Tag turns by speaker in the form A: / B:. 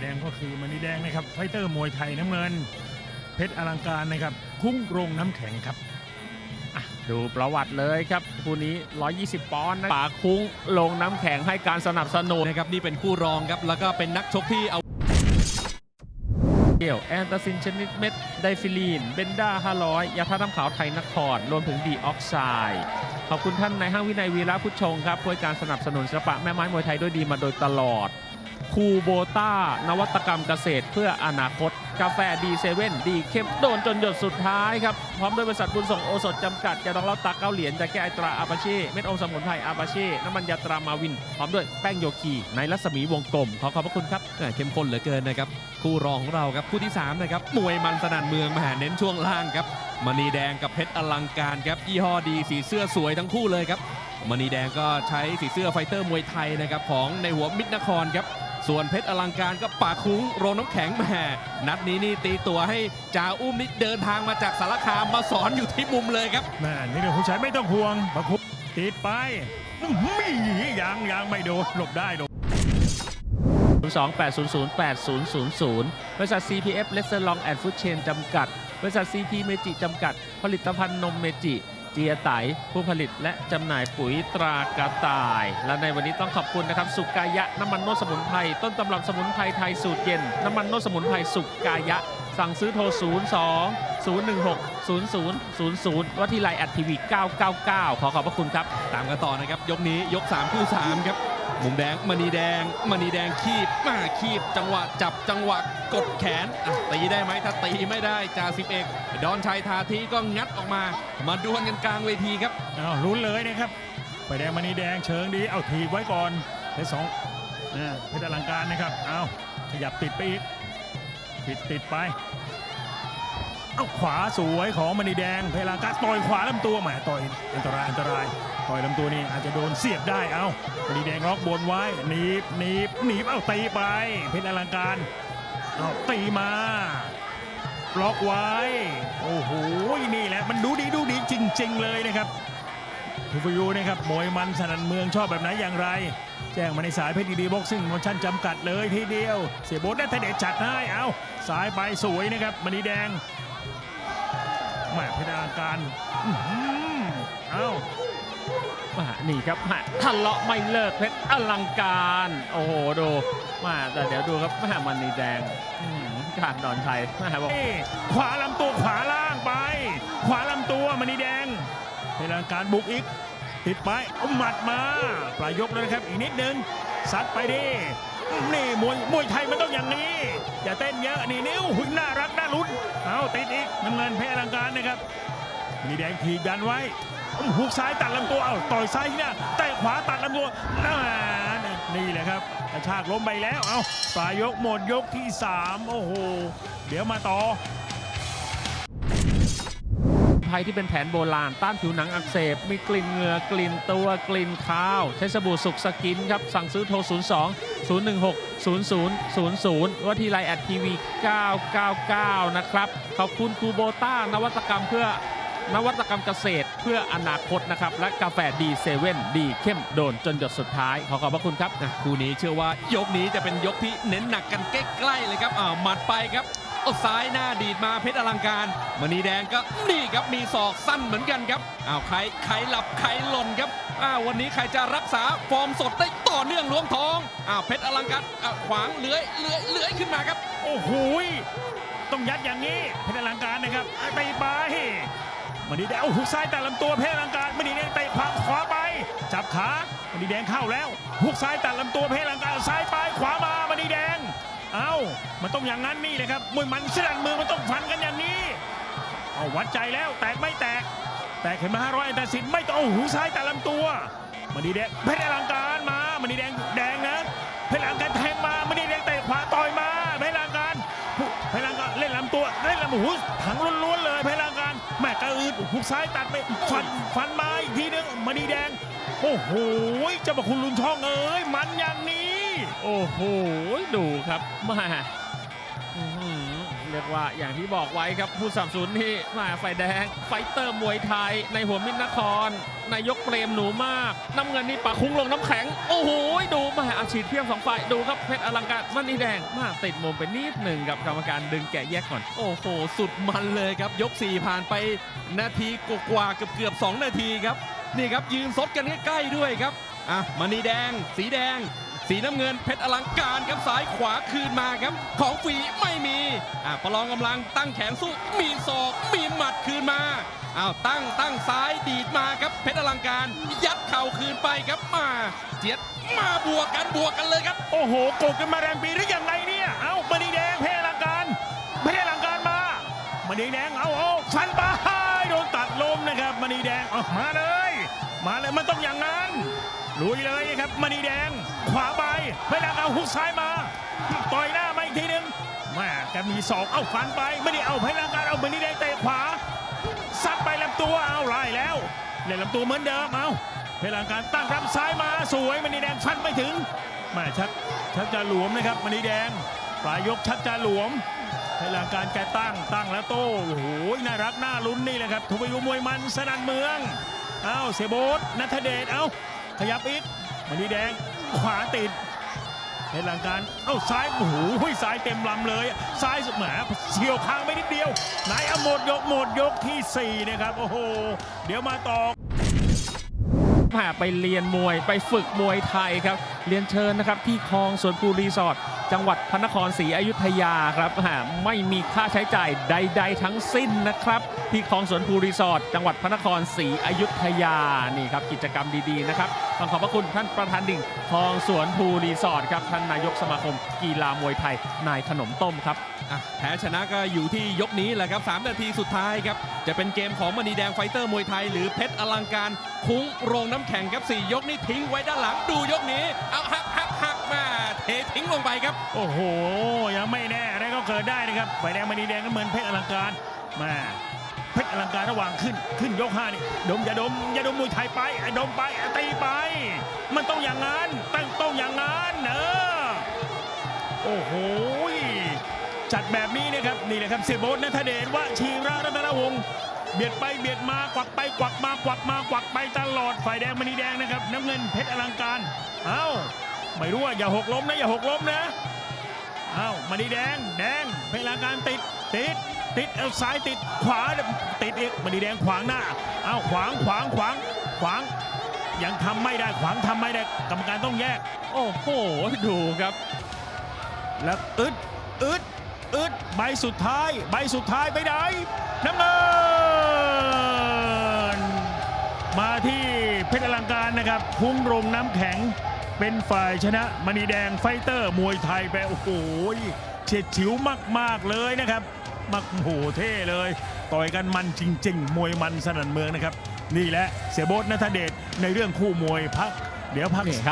A: ายแดงก็คือมณีแดงนะครับไฟเตอร์มวยไทยน้ำเงิน เพชรอลังการนะครับ คุ้งโรงน้ำแข็งครับ
B: ดูประวัติเลยครับคู่นี้ 120 ปอนด์นะป่าคุ้งลงน้ำแข็งให้การสนับสนุน
C: นะครับนี่เป็นคู่รองครับ แล้วก็เป็นนักชกที่เอา
B: เดี่ยวแอนตาซินชนิดเม็ดไดฟิลีน เบนด้า 500 ยาท่าน้ำขาวไทยนคร รวมถึงดีออกไซด์ขอบคุณท่านนายห้างวินัยวีระพุทธชงครับช่วยการสนับสนุนศิลปะแม่ไม้มวยไทยด้วยดีมาโดยตลอด คูโบต้านวัตกรรมเกษตรเพื่ออนาคต กาแฟดีเซเว่นดีเข้มโดนจนหยดสุดท้ายครับ พร้อมด้วยบริษัทบุญส่งโอสถจำกัดยาดองเล้าตาเก้าเหรียญจะแก้ไอตราอาปาเช่เม็ดอมสมุนไพรอาปาเช่น้ำมันยาตรามาวิน พร้อมด้วยแป้งโยคีในรัศมีวงกลม ขอขอบพระคุณครับ
C: แหม่เข้มข้นเหลือเกินนะครับคู่รองของเราครับคู่ที่3นะครับมวยมันสนั่นเมืองมหาเน้นช่วงล่างครับมณีแดงกับเพชรอลังการครับยี่ห้อดีสีเสื้อสวยทั้งคู่เลยครับมณีแดงก็ใช้สีเสื้อไฟเตอร์มวยไทยนะครับของในหัวมิตรนครครับ ส่วนเพชรอลังการก็ป่าคุ้งโรงน้ำแข็งแหม่นัดนี้นี่ตีตัวให้จ่าอุ้มนี่เดินทางมาจากสารคามมาสอนอยู่ที่มุมเลยครับ
A: แม่นี่เรื่องผู้ชายไม่ต้องห่วงประคุติดไปอื้อหือยังยังไม่โดนหลบได้หลบ
B: 028008000 บริษัท CPF l e s s e r Long and Food Chain จำกัด บริษัท CP เมจิจำกัด ผลิตภัณฑ์นมเมจิ เจียไตผู้ผลิตและจำหน่ายปุ๋ยตรากระต่าย และในวันนี้ต้องขอบคุณนะครับ สุกายะน้ำมันนวดสมุนไพรต้นตำรับสมุนไพรไทยสูตรเย็น น้ำมันนวดสมุนไพรสุกายะ สั่งซื้อโทร 02 016 0000 วัที่ไลน์แอดทีวี 999 ขอขอบพระคุณครับ
C: ตามกันต่อนะครับ ยกนี้ยก 3 คู่ 3 ครับ มุมแดงมณีแดงมณีแดงคีบมาคีบจังหวะจับจังหวะกดแขนอะตีได้ไหมถ้าตีไม่ได้จ่าสิบเอกดอนชัยทาทีก็งัดออกมา มาดวลกันกลางเวทีครับ
A: เอาลุ้นเลยนะครับไฟแดงมณีแดงเชิงดีเอาถีบไว้ก่อนเพชรสองอ่าเพชรอลังการนะครับเอาขยับติดไปอีกติดติดไปเอาขวาสวยของมณีแดงเพชรอลังการต่อยขวาลำตัวแหมต่อยอันตรายอันตราย ต่อยลำตัวนี่อาจจะโดนเสียบได้เอามณีแดงล็อกบนไว้หนีบหนีบหนีบเอาตีไปเพชรอลังการเอาตีมาล็อกไว้ โอ้โหนี่แหละมันดูดีดูดีจริง ๆ เลยนะครับทูฟยูนะครับมวยมันสนันเมืองชอบแบบไหนอย่างไร แจ้งมาในสายเพชรดีดีบ็อกซิ่งมอนชั่นจำกัดเลยทีเดียว เสียโบทได้ทเดชจัดให้เอาสายไปสวยนะครับมณีแดงแหม่เพชรอลังการอื้อหือเอา
B: มานี่ครับมาทะเลาะไม่เลิกเพชรอลังการ โอ้โหดูมาแต่เดี๋ยวดูครับม่มันนีแดงอื้อหือการดอนชัยม่บอก
A: เอ้ขวาลำตัวขวาล่างไป ขวาลำตัวมณีแดงเพชรอลังการบุกอีก ติดไปหมัดมาปลายยกเลยนะครับอีกนิดนึงซัดไปดินี่มวยมวยไทยมันต้องอย่างนี้ อย่าเต้นเยอะนี่นิ้วหุ่นน่ารักน่าลุ้นเอาติดอีกน้ำเงินเพชรอลังการนะครับมีแดงถีบดันไว้ หุกซ้ายตัดลำตัวเอาต่อยซ้ายที่หน้าแต่ขวาตัดลำตัวนี่แหละครับกระชากล้มไปแล้วเอาปลายยกหมดยกที่สามโอ้โห เดี๋ยวมาต่อ
B: ภัยที่เป็นแผนโบราณต้านผิวหนังอักเสบ มีกลิ่นเหงื่อกลิ่นตัวกลิ่นข้าว ใช้สบู่สุกสกินครับ สั่งซื้อโทร 02 016 0000 ว่าที่ไลน์แอดทีวี999 นะครับ ขอบคุณคูโบต้านวัตกรรมเพื่อ นวัตกรรมเกษตรเพื่ออนาคตนะครับ และกาแฟดีเซเว่นดีเข้มโดนจนหยดสุดท้าย ขอขอบพระคุณครับ
C: อะคู่นี้เชื่อว่ายกนี้จะเป็นยกที่เน้นหนักกันใกล้ๆเลยครับอ้าวหมัดไปครับเอาซ้ายหน้าดีดมาเพชรอลังการมณีแดงก็นี่ครับมีศอกสั้นเหมือนกันครับอ้าวใครใครหลับใครหล่นครับอ้าววันนี้ใครจะรักษาฟอร์มสดได้ต่อเนื่องล้วงทองอ้าวเพชรอลังการอ้าวขวางเลื้อยเลื้อยเลื้อยขึ้นมาครับ
A: โอ้โหยต้องยัดอย่างนี้เพชรอลังการนะครับตีไป มันดีแดงเอาหุกซ้ายแต่ลำตัวเพชรลังการมันดีแดงเตะขวาขวาไป จับขามันดีแดงเข้าแล้วหุกซ้ายตัดลำตัวเพชรลังการซ้ายไปขวามามันดีแดง เอ้ามันต้องอย่างนั้นนี่เลยครับมวยมันเสียนมือมันต้องฟันกันอย่างนี้เอาวัดใจแล้วแตกไม่แตก แตกเห็นไหมา500แต่สินไม่ต้องเอาหูซ้ายแต่ลำตัวมันดีแดงเพชรลังการมามันดีแดงแดงนะเพชรลังการแทงมามันดีแดงเตะขวาต่อยมาเพชรลังการเพชรลังการเล่นลำตัวเล่นลำหูถังล้วนๆเลยเพชรลัง มุกซ้ายตัดไปฟันฟันมาอีกทีนึงมันดีแดง โอ้โหเจ้าประคุณลุนช่องเอ้ยมันอย่างนี้
B: โอ้โห ดูครับมา เรียกว่าอย่างที่บอกไว้ครับผู้สนับสนุนที่มาไฟแดง ไฟเตอร์มวยไทย ในหัวมิตรนคร นายกเปรมหนูมาก น้ำเงินนี่ปะคุ้งลงน้ำแข็ง โอ้โห ดูมาอาชีพเพียงสองฝ่ายดูครับเพชรอลังการมันนี่แดงมาติดมุมไปนิดหนึ่งกับกรรมการดึงแกะแยกก่อน
C: โอ้โห สุดมันเลยครับ ยก 4 ผ่านไปนาทีกว่าเกือบเกือบ2นาทีครับนี่ครับยืนซดกันใกล้ๆด้วยครับอะมณีแดง สีแดง สีน้ำเงินเพชรอลังการครับซ้ายขวาคืนมาครับ ของฟรีไม่มีอะประลองกำลังตั้งแขนสู้มีศอกมีหมัดคืนมาอ้าวตั้งตั้งซ้ายดีดมาครับเพชรอลังการ ยัดเข่าคืนไปครับมาเจียดมาบวกกันบวกกันเลยครับ
A: โอ้โหโกกกันมาแรงปีหรือยังไงเนี่ยเอ้ามณีแดงเพชรอลังการเพชรอลังการมามณีแดงเอาเอาฟันไปโดนตัดลมนะครับมณีแดงเอามาเลย มาเลยมันต้องอย่างนั้น ลุยเลยครับมณีแดง ขวาไปเพชรอลังการหุกซ้ายมา ต่อยหน้ามาอีกทีหนึ่งแม่แกมีศอกเอาฟันไป ไม่ได้เอาเพลังการเอามณีแดงเตะขวาซัดไปลำตัวเอาไล่แล้วเล่นลำตัวเหมือนเดิมเอาเพลังการตั้งรับซ้ายมาสวยมณีแดงฟันไม่ถึงแม่ชักชักจะหลวมนะครับมณีแดงปลายยกชักจะหลวมพลังการแกตั้งตั้งแล้วโต้โอ้โหน่ารักน่าลุ้นนี่แหละครับทุบยุมวยมันสนันเมืองเอ้าเสียโบทนัทเดชเอ้า ขยับอีกมณีแดง ขวาติดเพลังการเอ้าซ้ายโอ้โหซ้ายเต็มลำเลย ซ้ายสุดแหมเฉียวคางไปนิดเดียวไหนเอาหมดยกหมดยกที่สี่นะครับ โอ้โห เดี๋ยวมาต่อ
B: ผ่าไปเรียนมวยไปฝึกมวยไทยครับ เรียนเชิญนะครับที่คลองสวนภูรีสอร์ทจังหวัดพระนครศรีอยุธยาครับไม่มีค่าใช้จ่ายใด ๆ ทั้งสิ้นนะครับ ที่คลองสวนภูรีสอร์ทจังหวัดพระนครศรีอยุธยานี่ครับกิจกรรมดีๆนะครับต้องขอบพระคุณท่านประธานดิ่งคลองสวนภูรีสอร์ทครับท่านนายกสมาคม กีฬามวยไทยนายขนมต้มครับ
C: แพ้ชนะก็อยู่ที่ยกนี้แหละครับ 3 นาทีสุดท้ายครับ จะเป็นเกมของมณีแดงไฟเตอร์มวยไทย หรือเพชรอลังการ คุ้งโรงน้ำแข็งครับ 4 ยกนี้ทิ้งไว้ด้านหลังดูยกนี้เอาหักหักหักมาเททิ้งลงไปครับ
A: โอ้โห ยังไม่แน่อะไรก็เกิดได้นะครับไฟแดงมณีแดงก็เหมือนเพชรอลังการมาเพชรอลังการระหว่างขึ้นขึ้นยกห้านี่ดมอย่าดมอย่าดมมวยไทยไปไอ้ดมไปไอตีไป มันต้องอย่างนั้นตั้งต้องอย่างนั้นเออโอ้โหจัดแบบนี้นะครับนี่แหละครับเสียโบทนัทเดชวชีระรัตนวงศ์ เบียดไปเบียดมากวักไปกวักมากวักมากวักไปตลอดฝ่ายแดงมณีแดงนะครับ น้ำเงินเพชรอลังการเอ้าไม่รู้ว่าอย่าหกล้มนะอย่าหกล้มนะเอ้ามาดีแดงแดงเพชรอลาการติดติดติดเอวซ้ายติดขวาติดอีกมาดีแดงขวางหน้าเอ้าขวางขวางขวางขวางยังทำไม่ได้ขวางทำไม่ได้กรรมการต้องแยก
B: โอ้โหดูครับ
A: แล้วอึดอึดอึดใบสุดท้าย ใบสุดท้ายไปไหนน้ำเงิน มาที่เพชรอลังการนะครับพุ่งรงน้ำแข็งเป็นฝ่ายชนะมณีแดงไฟเตอร์มวยไทยไปโอ้โหเฉียดฉิวมาก ๆ เลยนะครับมักโอ้โหเท่เลย ต่อยกันมันจริง ๆ มวยมันสนั่นเมืองนะครับ นี่แหละเสียโบทนัทเดชในเรื่องคู่มวยพัก เดี๋ยวพัก
B: โอเคครับ